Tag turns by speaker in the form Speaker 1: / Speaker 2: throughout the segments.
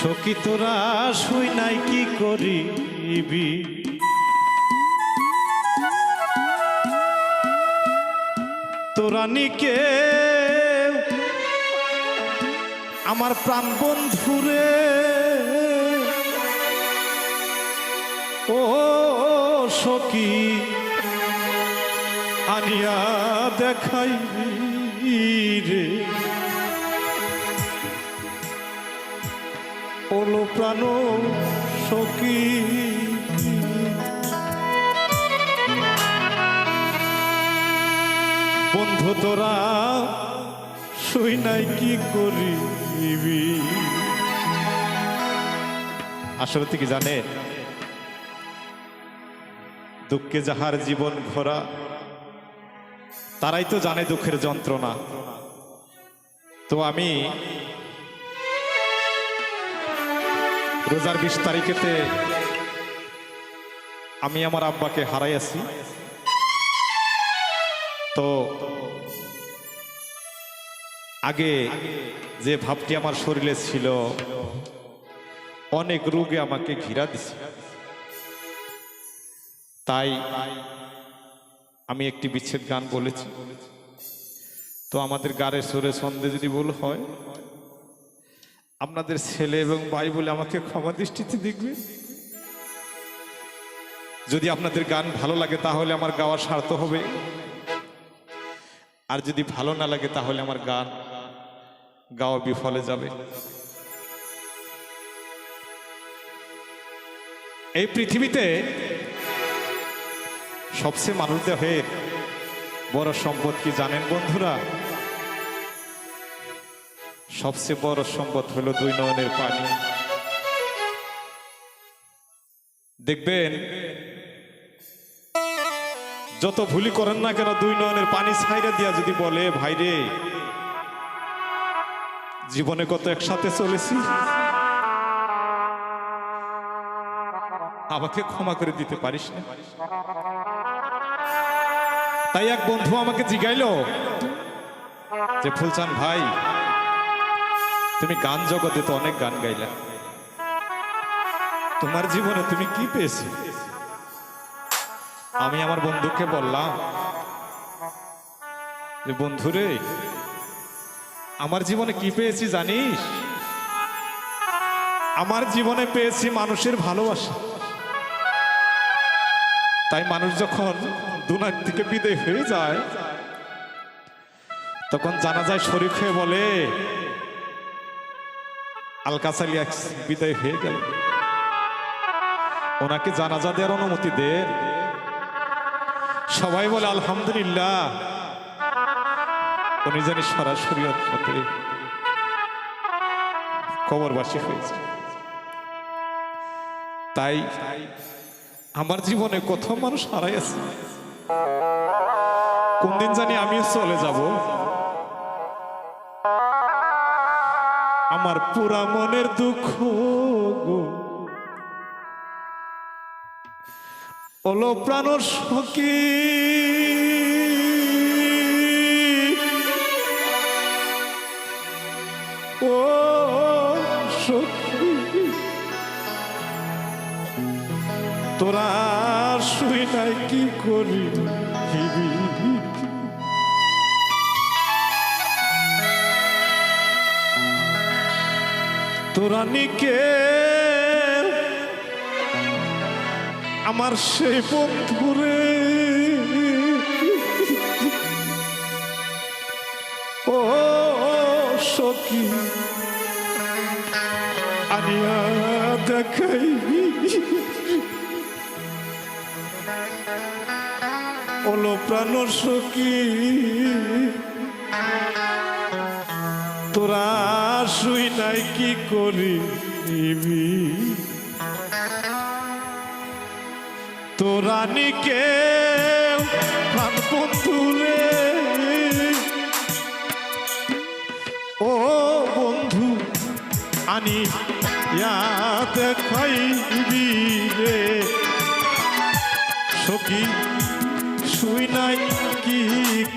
Speaker 1: সখী তোরা শুই নাই কি করিবি? তোরা নিকে আমার প্রাণ বন্ধুরে। ও সখী, আনিয়া দেখাই রে। ওলো প্রাণ সখী। বন্ধু তোরা, শুই নাই কি করিবি? আসলে কি জানে? দুঃখে যাহার জীবন ঘোরা, তারাই তো জানে দুঃখের যন্ত্রণা। তো আমি রোজার বিশ তারিখেতে আমি আমার আব্বাকে হারাইয়াছি তো আগে যে ভাবটি আমার শরীরে ছিল, অনেক রোগে আমাকে ঘিরা দিছে। তাই আমি একটি বিচ্ছেদ গান বলেছি। তো আমাদের গাড়ে সুরে সন্ধে যদি ভুল হয়, আপনাদের ছেলে এবং ভাই বলে আমাকে ক্ষমা দৃষ্টিতে দেখবে। যদি আপনাদের গান ভালো লাগে, তাহলে আমার গাওয়া স্বার্থ হবে। আর যদি ভালো না লাগে, তাহলে আমার গান গাওয়া বিফলে যাবে। এই পৃথিবীতে সবচেয়ে মানুষ দেহের বড় সম্পদ কি জানেন বন্ধুরা? সবচেয়ে বড় সম্পদ হলো দুই নয়নের পানি। দেখবেন, যত ভুলি করেন না কেন দুই নয়নের পানি ছাইরা দিয়া যদি বলে ভাইরে জীবনে কত একসাথে চলেছি? আমাকে ক্ষমা করে দিতে পারিস না? তাই এক বন্ধু আমাকে জিগাইলো যে, ফুলচান ভাই, তুমি গান জগতে তো অনেক গান গাইলে। তোমার জীবনে তুমি কি পেয়েছ? আমি আমার বন্ধুকে বললাম যে বন্ধুরে আমার জীবনে কি পেয়েছি জানিস? আমার জীবনে পেয়েছি মানুষের ভালোবাসা। তাই মানুষ যখন দুনার থেকে বিদায় হয়ে যায়। তখন জানা যায় শরীফ বলে, আলকাসালি বিদায় হয়ে গেল। ওনাকে জানাজা দেওয়ার অনুমতি দেন সবাই বলে, আলহামদুলিল্লাহ। উনি জানি সরাসরি কবরবাসী হয়েছে। তাই আমার জীবনে কত মানুষ হারাই আছে কোন দিন জানি আমিও চলে যাব। আমার পুরা মনের দুঃখ গো। ওলো প্রাণ সখী। ও সখী। তোরা শুই নাই, কি করি তোরা নিকে। আমার সেই বন্ধুরে। ও সখী আনিয়া দেখাই। ওলো প্রাণ সখী। তোরা শুই নাই কি করিবি তোরা নিকে বন্ধুরে ও বন্ধু, আনি ইয়া দেখাইবি রে। কি শুই নাই কি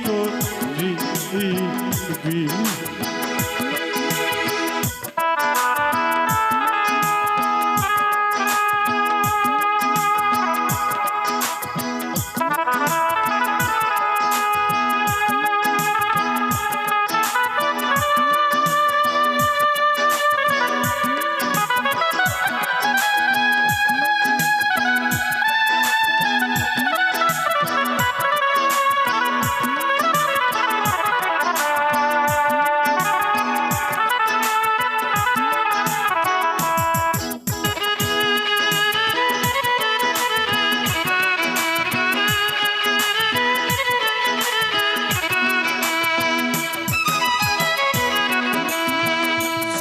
Speaker 1: করিবি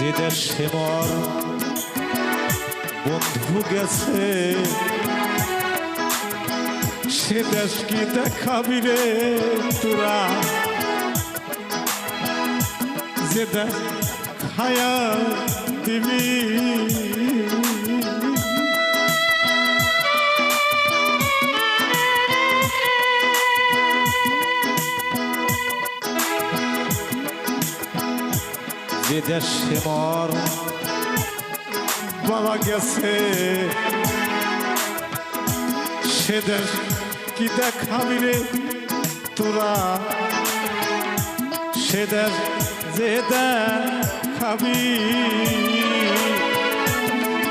Speaker 1: যে দেশে মর বন্ধু গেছে। সে দেশ কি দেখাবি রে তোরা? যে দেশ খায়া দিবি। দেশে মর বাবা গেছে সে দেশ কি দেখাবি রে তোরা সে দেশ যে দেখাবি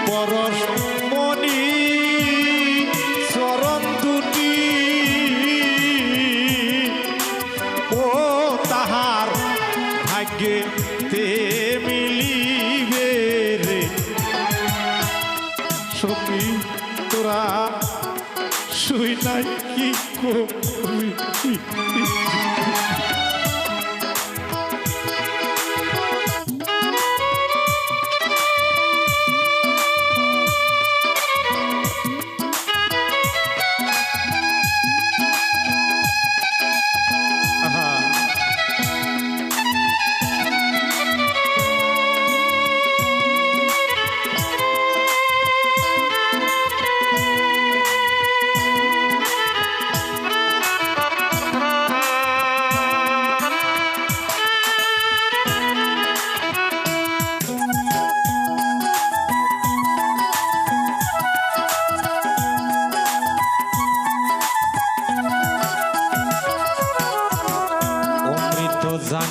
Speaker 1: পরশ কি করবি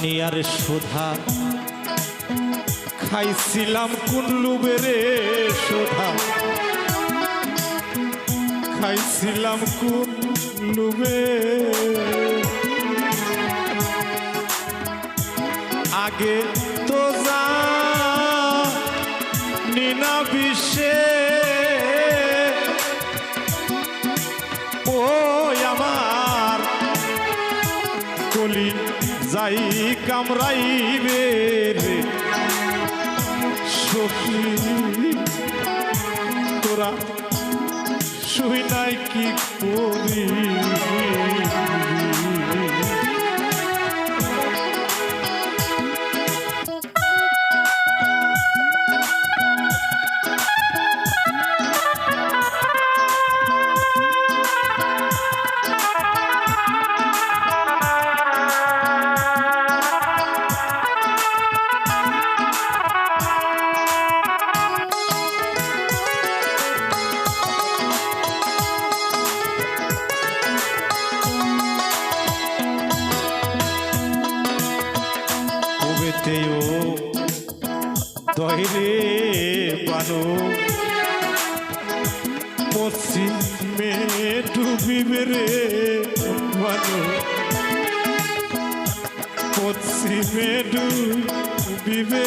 Speaker 1: আর সুধা। খাইছিলাম কোন লুবেরে সুধা। খাইছিলাম কোন লুবে আগে তো নিনা বিশ্বে ও আমার কলি যাই কামড়াইবে রে। সখী তোরা শুই নাই কি করি কবেতেও দহিরে পানো। পশ্চিমে ডুবিবে রে পানো পশ্চিমে ডুবিবে।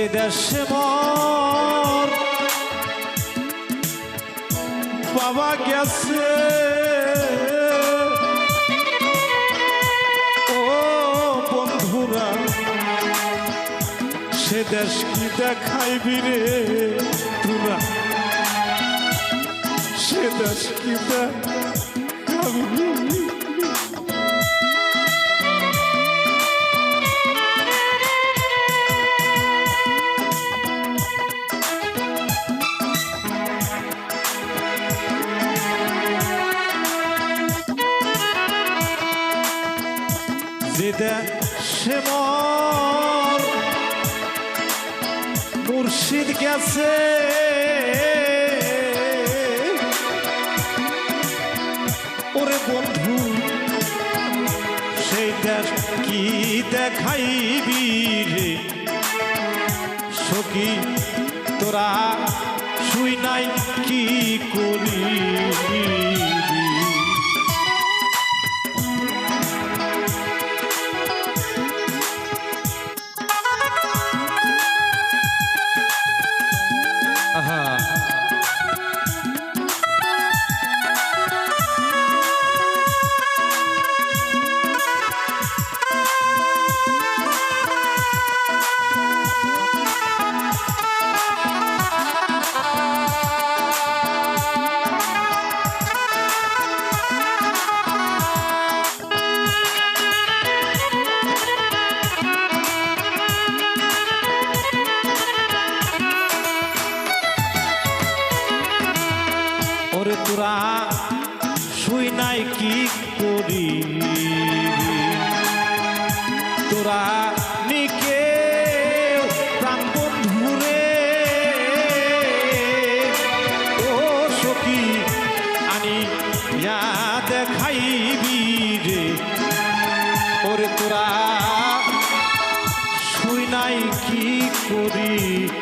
Speaker 1: যে দেশে মর, বাবা গেছে। ও বন্ধুরা, সে দেশ কি দেখাইবি রে তোরা? সে দেশ কি দেখাবি মুর্শিদ গেছে। ওরে বন্ধু সেইটা কি দেখাইবি রে? সখী তোরা শুই নাই কি করিবি? দেখাইবি রে ওরে তোরা শুই নাই কি করি?